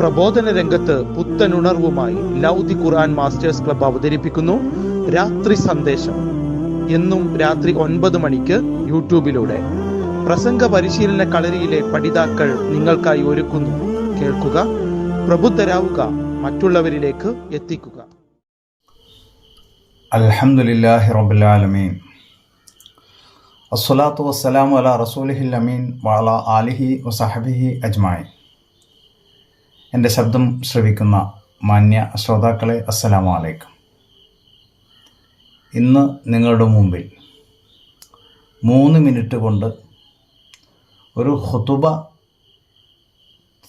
പ്രബോധന രംഗത്ത് പുത്തനുണർവുമായി ലൗദി ഖുർആൻ masters club അവതരിപ്പിക്കുന്നു. രാത്രി സന്ദേശം. എന്നും രാത്രി ഒൻപത് മണിക്ക് യൂട്യൂബിലൂടെ. പ്രസംഗ പരിശീലന കളരിയിലെ പഠിതാക്കൾ നിങ്ങൾക്കായി ഒരുക്കുന്നു. കേൾക്കുക പ്രബുദ്ധരാവുക മറ്റുള്ളവരിലേക്ക് എത്തിക്കുക. അൽഹംദുലില്ലാഹി റബ്ബിൽ ആലമീൻ. അസ്സലാത്തു വസ്സലാമു അലാ റസൂലിഹിൽ അമീൻ വഅലാ ആലിഹി വസഹബിഹി അജ്മായി എന്റെ ശബ്ദം ശ്രവിക്കുന്ന മാന്യ ശ്രോതാക്കളെ അസ്സലാമു അലൈക്കും. ഇന്ന് നിങ്ങളുടെ മുമ്പിൽ മൂന്ന് മിനിറ്റ് കൊണ്ട് ഒരു ഹുതുബ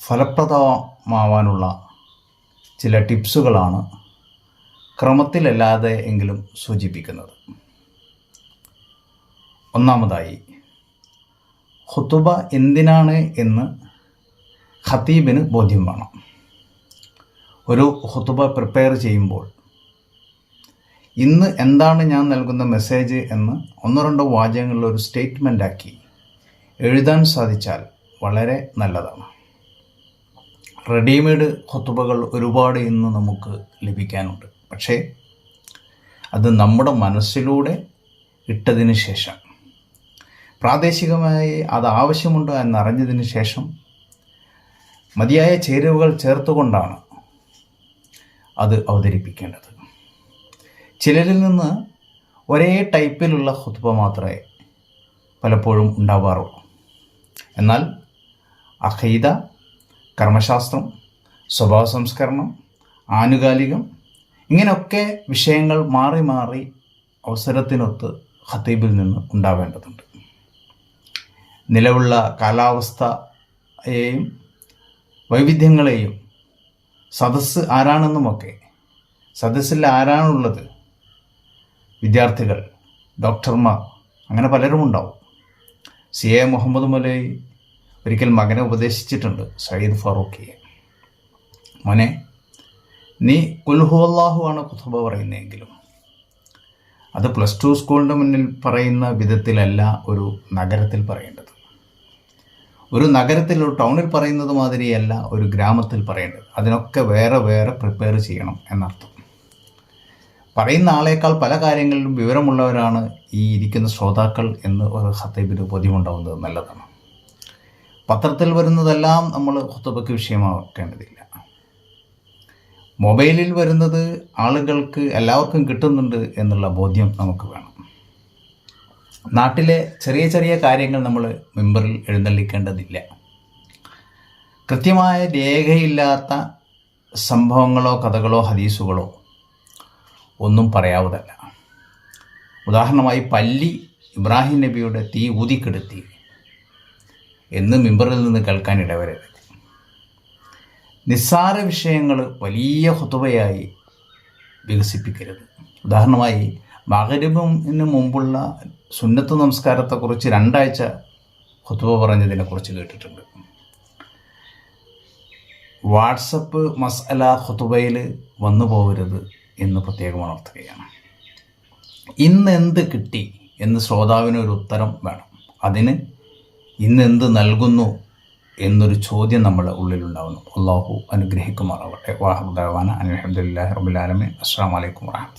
ഫലപ്രദമാവാനുള്ള ചില ടിപ്സുകളാണ് ക്രമത്തിലല്ലാതെ എങ്കിലും സൂചിപ്പിക്കുന്നത്. ഒന്നാമതായി ഹുതുബ എന്തിനാണ് എന്ന് ഖത്തീബിന് ബോധ്യം വേണം. ഒരു ഹുത്തുബ പ്രിപ്പയർ ചെയ്യുമ്പോൾ ഇന്ന് എന്താണ് ഞാൻ നൽകുന്ന മെസ്സേജ് എന്ന് ഒന്നോ രണ്ടോ വാചകങ്ങളിൽ ഒരു സ്റ്റേറ്റ്മെന്റ് ആക്കി എഴുതാൻ സാധിച്ചാൽ വളരെ നല്ലതാണ്. റെഡിമെയ്ഡ് ഹുത്തുബകൾ ഒരുപാട് ഇന്ന് നമുക്ക് ലഭിക്കാനുണ്ട്. പക്ഷേ അത് നമ്മുടെ മനസ്സിലൂടെ ഇട്ടതിന് ശേഷം പ്രാദേശികമായി അത് ആവശ്യമുണ്ടോ എന്നറിഞ്ഞതിന് ശേഷം മതിയായ ചേരുവകൾ ചേർത്തുകൊണ്ടാണ് അത് അവതരിപ്പിക്കേണ്ടത്. ചിലരിൽ നിന്ന് ഒരേ ടൈപ്പിലുള്ള ഹുത്ബ മാത്രമേ പലപ്പോഴും ഉണ്ടാവാറുള്ളൂ. എന്നാൽ അഹൈത കർമ്മശാസ്ത്രം സ്വഭാവ സംസ്കരണം ആനുകാലികം ഇങ്ങനെയൊക്കെ വിഷയങ്ങൾ മാറി മാറി അവസരത്തിനൊത്ത് ഖത്തീബിൽ നിന്ന് ഉണ്ടാവേണ്ടതുണ്ട്. നിലവുള്ള കാലാവസ്ഥയെയും വൈവിധ്യങ്ങളെയും സദസ്സ് ആരാണെന്നുമൊക്കെ സദസ്സിൽ ആരാണുള്ളത്? വിദ്യാർത്ഥികൾ ഡോക്ടർമാർ അങ്ങനെ പലരും ഉണ്ടാവും. സി എ മുഹമ്മദ് മലൈ ഒരിക്കൽ മകനെ ഉപദേശിച്ചിട്ടുണ്ട് സയ്യിദ് ഫാറൂഖിയെ. മോനെ നീ കുൽഹു അള്ളാഹു ആണ് കുത്തുബ പറയുന്നതെങ്കിലും അത് പ്ലസ് ടു സ്കൂളിന്റെ മുന്നിൽ പറയുന്ന വിധത്തിലല്ല ഒരു നഗരത്തിൽ പറയേണ്ടത്. ഒരു നഗരത്തിൽ ഒരു ടൗണിൽ പറയുന്നത് മാതിരിയല്ല ഒരു ഗ്രാമത്തിൽ പറയേണ്ടത്. അതിനൊക്കെ വേറെ വേറെ പ്രിപ്പയർ ചെയ്യണം എന്നർത്ഥം. പറയുന്ന ആളേക്കാൾ പല കാര്യങ്ങളിലും വിവരമുള്ളവരാണ് ഈ ഇരിക്കുന്ന ശ്രോതാക്കൾ എന്ന് ഒരു ഹത്തേബിന് ബോധ്യമുണ്ടാവുന്നത് നല്ലതാണ്. പത്രത്തിൽ വരുന്നതെല്ലാം നമ്മൾ ഹുത്തുബയ്ക്ക് വിഷയമാക്കേണ്ടതില്ല. മൊബൈലിൽ വരുന്നത് ആളുകൾക്ക് എല്ലാവർക്കും കിട്ടുന്നുണ്ട് എന്നുള്ള ബോധ്യം നമുക്ക് വേണം. നാട്ടിലെ ചെറിയ ചെറിയ കാര്യങ്ങൾ നമ്മൾ മെമ്പറിൽ എഴുന്നള്ളിക്കേണ്ടതില്ല. കൃത്യമായ രേഖയില്ലാത്ത സംഭവങ്ങളോ കഥകളോ ഹദീസുകളോ ഒന്നും പറയാവതല്ല ഉദാഹരണമായി പല്ലി ഇബ്രാഹിം നബിയുടെ തീ ഊതിക്കെടുത്തി എന്ന് മെമ്പറിൽ നിന്ന് കേൾക്കാൻ ഇടവരരുത്. നിസ്സാര വിഷയങ്ങൾ വലിയ ഹുതുവയായി വികസിപ്പിക്കരുത്. ഉദാഹരണമായി മകരിബിന് മുമ്പുള്ള സുന്നത്ത് നമസ്കാരത്തെക്കുറിച്ച് രണ്ടാഴ്ച ഹുത്തുവ പറഞ്ഞതിനെക്കുറിച്ച് കേട്ടിട്ടുണ്ട്. വാട്സപ്പ് മസ്അല ഹുതുബയിൽ വന്നു പോകരുത് എന്ന് പ്രത്യേകം ഉണർത്തുകയാണ്. ഇന്ന് എന്ത് കിട്ടി എന്ന് ശ്രോതാവിനൊരു ഉത്തരം വേണം. അതിന് ഇന്ന് എന്ത് നൽകുന്നു എന്നൊരു ചോദ്യം നമ്മുടെ ഉള്ളിലുണ്ടാവുന്നു. അള്ളാഹു അനുഗ്രഹിക്കുമാറാവട്ടെ. വാഹുദാന അലഹമുല്ലാ റബുലാലമി അസ്സാം വലൈക്കും വാഹമത്ത്